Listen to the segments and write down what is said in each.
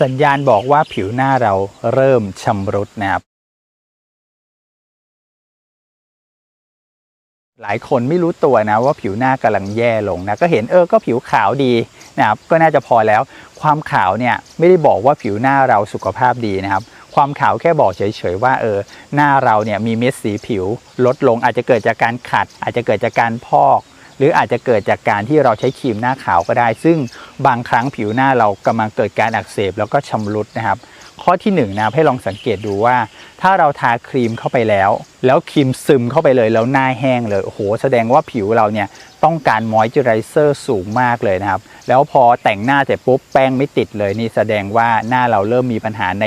สัญญาณบอกว่าผิวหน้าเราเริ่มชำรุดนะครับ หลายคนไม่รู้ตัวนะว่าผิวหน้ากำลังแย่ลงนะก็เห็นเออก็ผิวขาวดีนะครับก็น่าจะพอแล้ว ความขาวเนี่ยไม่ได้บอกว่าผิวหน้าเราสุขภาพดีนะครับ ความขาวแค่บอกเฉยๆว่าเออหน้าเราเนี่ยมีเม็ดสีผิวลดลงอาจจะเกิดจากการขัด อาจจะเกิดจากการพอก หรืออาจจะเกิดจากการที่เราใช้ครีมหน้าขาวก็ได้ ซึ่งบางครั้งผิวหน้าเรากำลังเกิดการอักเสบแล้วก็ชำรุดนะครับ ข้อที่1นงนะครับให้ลองสังเกตดูว่า ถ้าเราทาครีมเข้าไปแล้ว แล้วครีมซึมเข้าไปเลยแล้วหน้าแห้งเลยโอ้โหแสดงว่าผิวเราเนี่ย ต้องการมอยเจอไรเซอร์สูงมากเลยนะครับ แล้วพอแต่งหน้าเสร็จปุ๊บแป้งไม่ติดเลยนี่แสดงว่าหน้าเราเริ่มมีปัญหาใน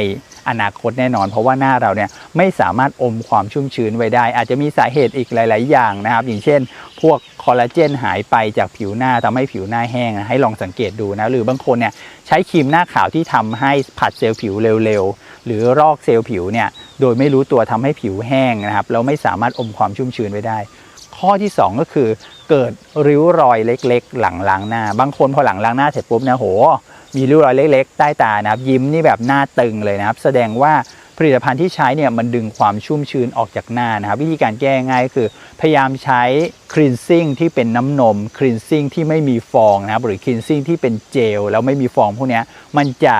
อนาคตแน่นอน เพราะว่าหน้าเราเนี่ยไม่สามารถอมความชุ่มชื้นไว้ได้ อาจจะมีสาเหตุอีกหลาย ๆ อย่างนะครับ อย่างเช่น พวกคอลลาเจนหายไปจากผิวหน้าทำให้ผิวหน้าแห้งนะให้ลองสังเกตดูนะหรือบางคนเนี่ยใช้ครีมหน้าขาวที่ทำให้ผัดเซลล์ผิวเร็ว ๆ หรือรอกเซลล์ผิวเนี่ยโดยไม่รู้ตัวทำให้ผิวแห้งนะครับแล้วไม่สามารถอมความชุ่มชื้นไว้ได้ ข้อที่ 2 ก็คือเกิดริ้วรอยเล็ก ๆ หลังล้างหน้า บางคนพอหลังล้างหน้าเสร็จปุ๊บนะโห มีริ้วรอยเล็ก ๆ ใต้ตานะครับ ยิ้มนี่แบบหน้าตึงเลยนะครับ แสดงว่าผลิตภัณฑ์ที่ใช้เนี่ยมันดึงความชุ่มชื้นออกจากหน้านะครับ วิธีการแก้ง่ายก็คือ พยายามใช้ครีนซิ่งที่เป็นน้ำนมครีนซิ่งที่ไม่มีฟองนะครับหรือครีนซิ่งที่เป็นเจลแล้วไม่มีฟองพวกนี้มันจะ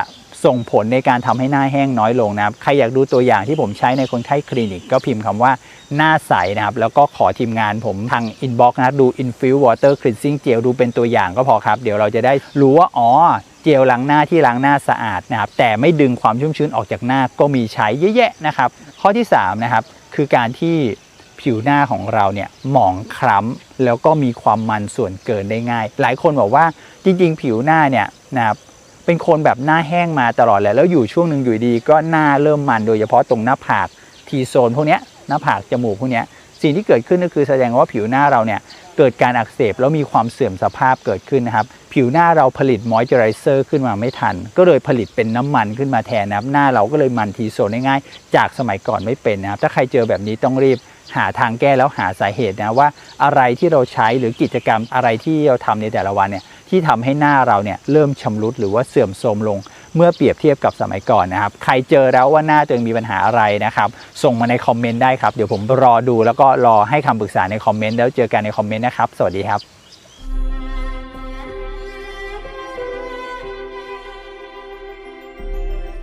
ส่งผลในการทำให้หน้าแห้งน้อยลงนะครับ ใครอยากดูตัวอย่างที่ผมใช้ในคนไข้คลินิก ก็พิมพ์คำว่าหน้าใสนะครับ แล้วก็ขอทีมงานผมทางอินบ็อกซ์นะดู Infuse Water Cleansing Gel ดูเป็นตัวอย่างก็พอครับ เดี๋ยวเราจะได้รู้ว่าอ๋อเจลล้างหน้าที่ล้างหน้าสะอาดนะครับ แต่ไม่ดึงความชุ่มชื้นออกจากหน้าก็มีใช้เยอะแยะนะครับ ข้อที่3นะครับคือการที่ผิวหน้าของเราเนี่ยหมองคล้ำแล้วก็มีความมันส่วนเกินได้ง่าย หลายคนบอกว่าจริงๆ ผิวหน้าเนี่ยนะครับ เป็นคนแบบหน้าแห้งมาตลอดแหละแล้วอยู่ช่วงหนึ่งอยู่ดีก็หน้าเริ่มมันโดยเฉพาะตรงหน้าผากทีโซนพวกเนี้ยหน้าผากจมูกพวกเนี้ย สิ่งที่เกิดขึ้นก็คือแสดงว่าผิวหน้าเราเนี่ยเกิดการอักเสบแล้วมีความเสื่อมสภาพเกิดขึ้นนะครับ ผิวหน้าเราผลิตมอยเจอไรเซอร์ขึ้นมาไม่ทัน ก็เลยผลิตเป็นน้ำมันขึ้นมาแทนนะครับ หน้าเราก็เลยมันทีโซนง่ายจากสมัยก่อนไม่เป็นนะครับ ถ้าใครเจอแบบนี้ต้องรีบหาทางแก้แล้วหาสาเหตุนะว่าอะไรที่เราใช้หรือกิจกรรมอะไรที่เราทำในแต่ละวันเนี่ยที่ทำให้หน้าเราเนี่ยเริ่มชำรุดหรือว่าเสื่อมโทรมลง เมื่อเปรียบเทียบกับสมัยก่อนนะครับ ใครเจอแล้วว่าหน้าตัวเองมีปัญหาอะไรนะครับ ส่งมาในคอมเมนต์ได้ครับ เดี๋ยวผมรอดูแล้วก็รอให้คำปรึกษาในคอมเมนต์แล้วเจอกันในคอมเมนต์นะครับ สวัสดีครับ